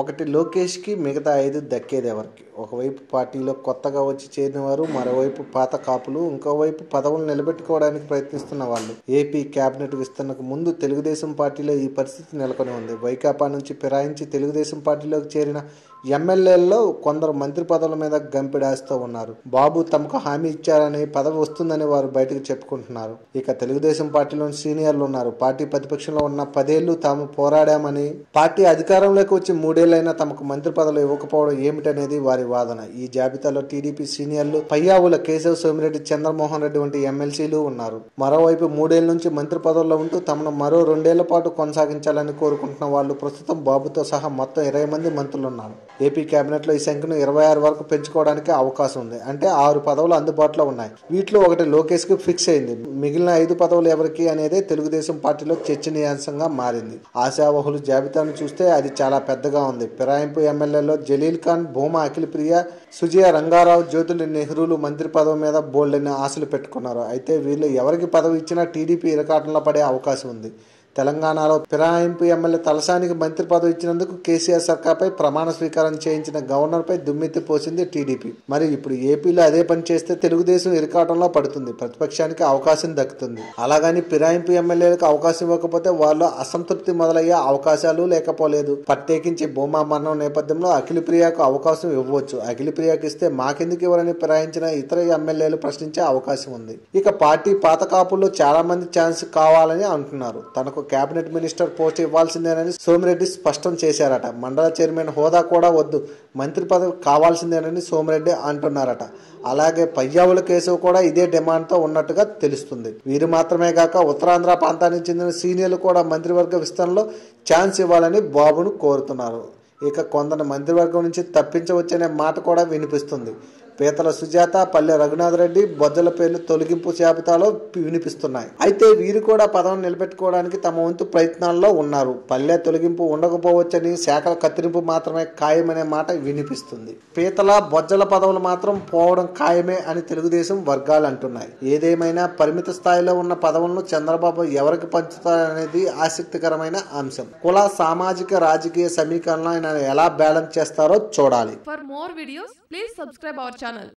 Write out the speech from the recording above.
ఒకటి లోకేష్కి మిగతా ఐదు దక్కేది ఎవరికి ఒకవైపు పార్టీలో కొత్తగా వచ్చి చేరిన వారు మరోవైపు పాత కాపులు ఇంకోవైపు పదవులు నిలబెట్టుకోవడానికి ప్రయత్నిస్తున్న వాళ్ళు. ఏపీ కేబినెట్ విస్తరణకు ముందు తెలుగుదేశం పార్టీలో ఈ పరిస్థితి నెలకొని ఉంది. వైకాపా నుంచి ఫిరాయించి తెలుగుదేశం పార్టీలోకి చేరిన ఎమ్మెల్యేల్లో కొందరు మంత్రి పదవుల మీద గంపిడాస్తూ ఉన్నారు. బాబు తమకు హామీ ఇచ్చారని పదవి వస్తుందని వారు బయటకు చెప్పుకుంటున్నారు. ఇక తెలుగుదేశం పార్టీలోని సీనియర్లు ఉన్నారు. పార్టీ ప్రతిపక్షంలో ఉన్న పదేళ్ళు తాము పోరాడామని పార్టీ అధికారంలోకి వచ్చి మూడేళ్ళైనా తమకు మంత్రి పదవులు ఇవ్వకపోవడం ఏమిటనేది వారి వాదన. ఈ జాబితాలో టీడీపీ సీనియర్లు పయ్యావుల కేశవ సోమిరెడ్డి చంద్రమోహన్ రెడ్డి వంటి ఎమ్మెల్సీలు ఉన్నారు. మరోవైపు మూడేళ్ళ నుంచి మంత్రి పదవుల్లో ఉంటూ తమను మరో రెండేళ్ళ పాటు కొనసాగించాలని కోరుకుంటున్న వాళ్ళు ప్రస్తుతం బాబుతో సహా మొత్తం ఇరవై మంది మంత్రులు ఉన్నారు ఏపీ కేబినెట్లో ఈ సంఖ్యను ఇరవై ఆరు వరకు పెంచుకోవడానికి అవకాశం ఉంది. అంటే ఆరు పదవులు అందుబాటులో ఉన్నాయి. వీటిలో ఒకటి లోకేష్కి ఫిక్స్ అయింది. మిగిలిన ఐదు పదవులు ఎవరికి అనేది తెలుగుదేశం పార్టీలో చర్చనీయాంశంగా మారింది. ఆశావహులు జాబితాను చూస్తే అది చాలా పెద్దగా ఉంది. ఫిరాయింపు ఎమ్మెల్యేలో జలీల్ ఖాన్ భూమా అఖిలప్రియ సుజయ రంగారావు జ్యోతుల నెహ్రూలు మంత్రి పదవి మీద బోల్డని ఆశలు పెట్టుకున్నారు. అయితే వీళ్ళు ఎవరికి పదవి ఇచ్చినా టీడీపీ ఇరకాటంలో పడే అవకాశం ఉంది. తెలంగాణలో ఫిరాయింపు ఎమ్మెల్యే తలసానికి మంత్రి పదవి ఇచ్చినందుకు కేసీఆర్ సర్కార్పై ప్రమాణ స్వీకారం చేయించిన గవర్నర్పై దుమ్మెత్తి పోసింది టీడీపీ. మరి ఇప్పుడు ఏపీలో అదే పని చేస్తే తెలుగుదేశం ఇరకాటంలో పడుతుంది. ప్రతిపక్షానికి అవకాశం దక్కుతుంది. అలాగని ఫిరాయింపు ఎమ్మెల్యేలకు అవకాశం ఇవ్వకపోతే వాళ్ళు అసంతృప్తి మొదలయ్యే అవకాశాలు లేకపోలేదు. ప్రత్యేకించి భూమా మరణం నేపథ్యంలో అఖిలప్రియకు అవకాశం ఇవ్వవచ్చు. అఖిలప్రియకు ఇస్తే మాకెందుకు ఎవరని ఫిరాయించిన ఇతర ఎమ్మెల్యేలు ప్రశ్నించే అవకాశం ఉంది. ఇక పార్టీ పాత కాపుల్లో చాలా మంది ఛాన్స్ కావాలని అంటున్నారు. తనకు కేబినెట్ మినిస్టర్ పోస్ట్ ఇవ్వాల్సిందేనని సోమిరెడ్డి స్పష్టం చేశారట. మండల చైర్మన్ హోదా కూడా వద్దు. మంత్రి పదవి కావాల్సిందేనని సోమిరెడ్డి అంటున్నారట. అలాగే పయ్యావుల కేసు కూడా ఇదే డిమాండ్తో ఉన్నట్టుగా తెలుస్తుంది. వీరు మాత్రమే కాక ఉత్తరాంధ్ర ప్రాంతానికి చెందిన సీనియర్లు కూడా మంత్రివర్గ విస్తరణలో ఛాన్స్ ఇవ్వాలని బాబును కోరుతున్నారు. ఇక కొందరు మంత్రివర్గం నుంచి తప్పించవచ్చనే మాట కూడా వినిపిస్తుంది. పీతల సుజాత పల్లె రఘునాథరెడ్డి బొజ్జల పేర్లు తొలగింపు జాబితాలో వినిపిస్తున్నాయి. అయితే వీరు కూడా పదవిని నిలబెట్టుకోవడానికి తమ వంతు ప్రయత్నాల్లో ఉన్నారు. పల్లె తొలగింపు ఉండకపోవచ్చని శాఖల కత్తిరింపు మాత్రమే ఖాయమనే మాట వినిపిస్తుంది. పీతల బొజ్జల పదవులు మాత్రం పోవడం ఖాయమే అని తెలుగుదేశం వర్గాలు అంటున్నాయి. ఏదేమైనా పరిమిత స్థాయిలో ఉన్న పదవులను చంద్రబాబు ఎవరికి పంచుతారనేది ఆసక్తికరమైన అంశం. కుల సామాజిక రాజకీయ సమీకరణలు ఆయన ఎలా బ్యాలెన్స్ చేస్తారో చూడాలి. For more videos please subscribe our channel done a